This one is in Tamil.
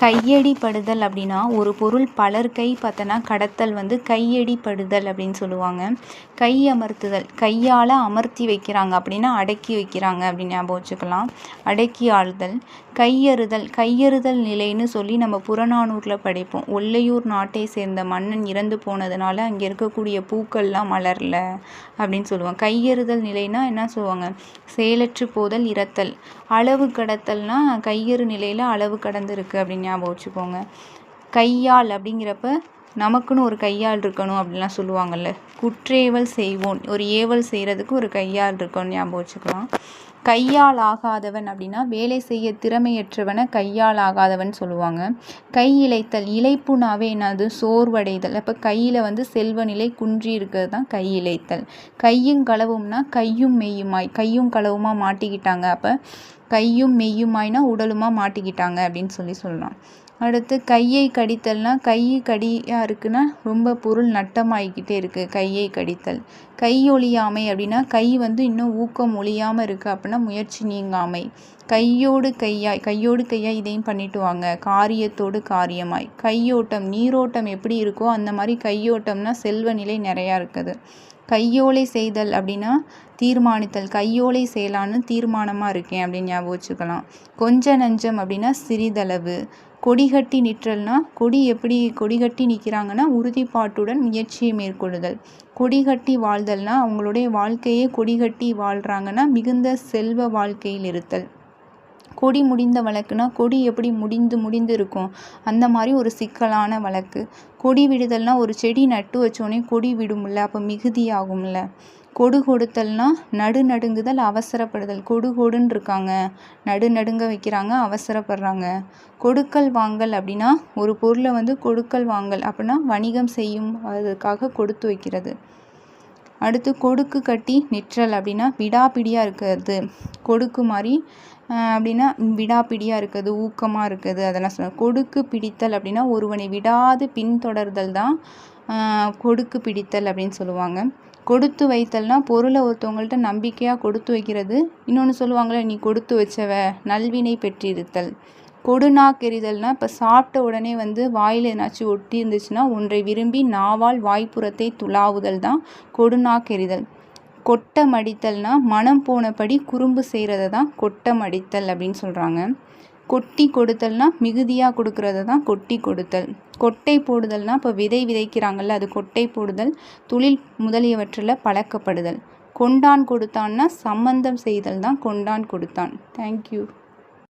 கையடிப்படுதல் அப்படின்னா ஒரு பொருள் பலர் கை பார்த்தோன்னா கடத்தல் வந்து கையடிப்படுதல் அப்படின்னு சொல்லுவாங்க. கை அமர்த்துதல் கையால் அமர்த்தி வைக்கிறாங்க அப்படின்னா அடக்கி வைக்கிறாங்க அப்படின்னு ஞாபகம் வச்சுக்கலாம். அடக்கி ஆளுதல் கையறுதல் கையறுதல் நிலைன்னு சொல்லி நம்ம புறநானூரில் படிப்போம். ஒல்லையூர் நாட்டை சேர்ந்த மன்னன் இறந்து போனதுனால அங்கே இருக்கக்கூடிய பூக்கள்லாம் மலரல அப்படின்னு சொல்லுவாங்க. கையறுதல் நிலைனா என்ன சொல்லுவாங்க? செயலற்று போதல் இறத்தல் அளவு கடத்தல்னா கையறு நிலையில் அளவு கடந்து இருக்குது அப்படின்னு ஞாபகம் வச்சுக்கோங்க. கையால் அப்படிங்கிறப்ப நமக்குன்னு ஒரு கையால் இருக்கணும் அப்படிலாம் சொல்லுவாங்கள்ல குற்றேவல் செய்வோம் ஒரு ஏவல் செய்கிறதுக்கு ஒரு கையால் இருக்கணும் ஞாபகம் வச்சுக்கலாம். கையால் ஆகாதவன் அப்படின்னா வேலை செய்ய திறமையற்றவனை கையால் ஆகாதவன் சொல்லுவாங்க. கை இழைத்தல் இழைப்புனாவே என்னது? சோர்வடைதல். அப்போ கையில் வந்து செல்வ நிலை குன்றி இருக்கிறது தான் கை இழைத்தல். கையும் களவும்னா கையும் மெய்யுமாய் கையும் களவுமா மாட்டிக்கிட்டாங்க. அப்போ கையும் மெய்யுமாய்னா உடலுமா மாட்டிக்கிட்டாங்க அப்படின்னு சொல்லி சொல்லலாம். அடுத்து கையை கடித்தல்னா கை கடியாக இருக்குன்னா ரொம்ப பொருள் நட்டமாகிக்கிட்டே இருக்குது கையை கடித்தல். கை ஒழியாமை அப்படின்னா கை வந்து இன்னும் ஊக்கம் ஒழியாமல் இருக்குது அப்படின்னா முயற்சி நீங்காமை. கையோடு கையாய் கையோடு கையாய் இதையும் பண்ணிட்டு வாங்க. காரியத்தோடு காரியமாய். கையோட்டம் நீரோட்டம் எப்படி இருக்கோ அந்த மாதிரி கையோட்டம்னா செல்வ நிலை நிறையா இருக்குது. கையோலை செய்தல் அப்படின்னா தீர்மானித்தல். கையோலை செய்யலான்னு தீர்மானமாக இருக்கேன் அப்படின்னு ஞாபகம் வச்சுக்கலாம். கொஞ்ச நஞ்சம் அப்படின்னா சிறிதளவு. கொடிகட்டி நிற்றல்னா கொடி எப்படி கொடிகட்டி நிற்கிறாங்கன்னா உறுதிப்பாட்டுடன் முயற்சியை மேற்கொள்ளுதல். கொடிகட்டி வாழ்தல்னா அவங்களுடைய வாழ்க்கையே கொடிகட்டி வாழ்கிறாங்கன்னா மிகுந்த செல்வ வாழ்க்கையில் இருத்தல். கொடி முடிந்த வழக்குனா கொடி எப்படி முடிந்து முடிந்து இருக்கும்? அந்த மாதிரி ஒரு சிக்கலான வழக்கு. கொடி விடுதல்னால் ஒரு செடி நட்டு வச்சோடனே கொடி விடும்ல அப்போ மிகுதியாகும்ல. கொடு கொடுத்தல்னா நடு நடுங்குதல் அவசரப்படுதல். கொடு கொடுன்னு இருக்காங்க. நடு நடுங்க வைக்கிறாங்க அவசரப்படுறாங்க. கொடுக்கல் வாங்கல் அப்படின்னா ஒரு பொருளை வந்து கொடுக்கல் வாங்கல் அப்படின்னா வணிகம் செய்யும் அதுக்காக கொடுத்து வைக்கிறது. அடுத்து கொடுக்கு கட்டி நிற்றல் அப்படின்னா விடாப்பிடியாக இருக்கிறது. கொடுக்கு மாதிரி அப்படின்னா விடாப்பிடியாக இருக்குது ஊக்கமாக இருக்குது அதெல்லாம் சொல்லுவாங்க கொடுக்கு பிடித்தல் அப்படின்னா ஒருவனை விடாது பின்தொடர்தல் தான் கொடுக்கு பிடித்தல் அப்படின்னு சொல்லுவாங்க. கொடுத்து வைத்தல்னா பொருளை ஒருத்தவங்கள்ட்ட நம்பிக்கையாக கொடுத்து வைக்கிறது இன்னொன்று சொல்லுவாங்களே நீ கொடுத்து வச்சவ நல்வினை பெற்றிருத்தல். கொடுநாக்கெறிதல்னா இப்போ சாப்பிட்ட உடனே வந்து வாயில் என்னாச்சும் ஒட்டி இருந்துச்சுன்னா ஒன்றை விரும்பி நாவால் வாய்ப்புறத்தை துளாவுதல் தான் கொடுநாக்கெறிதல் கொட்டம் அடித்தல்னால் மனம் போனபடி குறும்பு செய்கிறத தான் கொட்டம் மடித்தல் அப்படின்னு சொல்கிறாங்க கொட்டி கொடுத்தல்னா மிகுதியாக கொடுக்கறத தான் கொட்டி கொடுத்தல். கொட்டை போடுதல்னா இப்போ விதை விதைக்கிறாங்கல்ல அது கொட்டை போடுதல் தொழில் முதலியவற்றில் பழக்கப்படுதல். கொண்டான் கொடுத்தான்னா சம்மந்தம் செய்தல் தான் கொண்டான் கொடுத்தான். தேங்க்யூ